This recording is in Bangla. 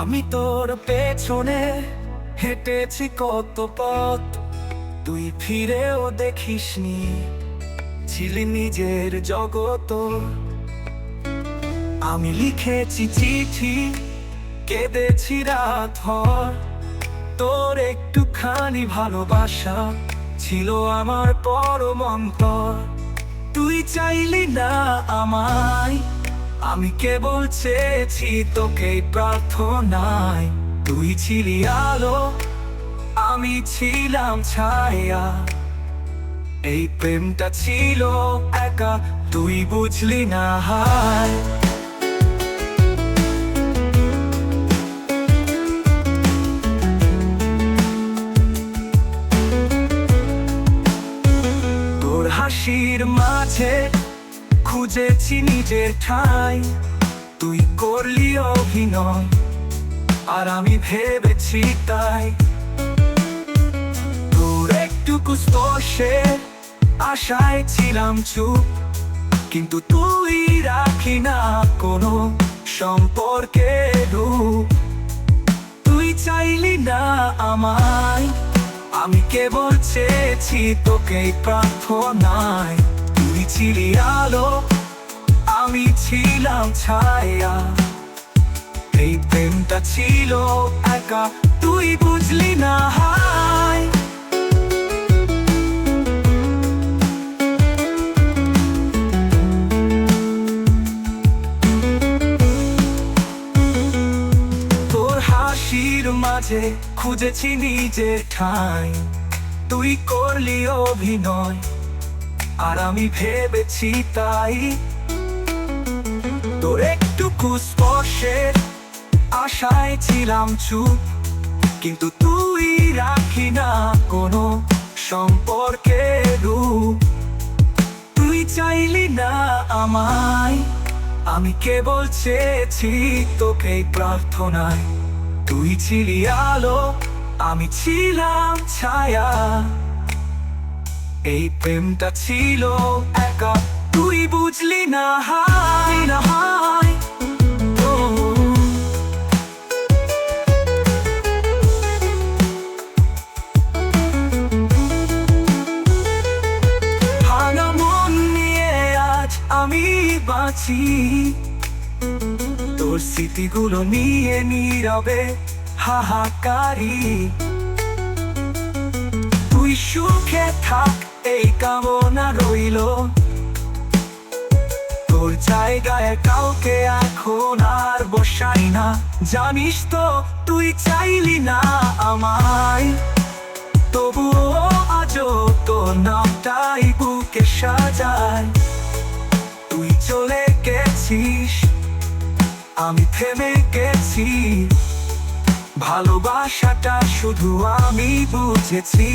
আমি তোর পেছনে হেঁটেছি কত পথ। তুই ফিরেও দেখিসনি, ছিলি নিজের জগত। আমি লিখেছি চিঠি, কেঁদেছি রাত ভর। তোর একটুখানি ভালোবাসা ছিল আমার পরম অন্তর। তুই চাইলি না আমায় আমি কেবল চেয়েছি তোকে প্রার্থনায়। তুই ছিলি আলো, আমি ছিলাম ছায়া। এই প্রেমটা ছিল একা, তুই বুঝলি না হায়। তোর হাসির মাঝে খুঁজেছি নিজের ঠাই। তুই করলি অভিনয়, আর আমি ভেবেছি তাই। তোর একটুকু স্পর্শে আশায় ছিলাম চুপ, কিন্তু তুই রাখি না কোনো সম্পর্কে রূপ। তুই চাইলি না আমায়, আমি কেবল চেয়েছি তোকে প্রার্থনায়। ছিলি আলো, আমি ছিলাম ছায়া। এই প্রেমটা ছিল একা, তুই বুঝলি না হায়। তোর হাসির মাঝে খুঁজেছি নিজের ঠাই। তুই করলি অভিনয় আর আমি ভেবেছি তাই। তোর একটুকু স্পর্শের আশায় ছিলাম চুপ, কিন্তু তুই রাখি না কোনো সম্পর্কে রূপ। তুই চাইলি না আমায়, আমি কেবল চেয়েছি তোকে প্রার্থনায়। তুই ছিলি আলো, আমি ছিলাম ছায়া। এই প্রেমটা ছিল একা। তুই বুঝলি না হাই না হাই ভাঙা মন নিয়ে আজ আমি তোর স্মৃতিগুলো নিয়ে নীরবে হাহাকারি। তুই সুখে থাক জায়গায় কাউকে এখন আর বসাই না। জানিস তো, তুই চাইলি না আমায়। তবুও তোর নামটাই বুকে সাজায়। তুই চলে গেছিস, আমি থেমে গেছি। ভালোবাসাটা শুধু আমি বুঝেছি।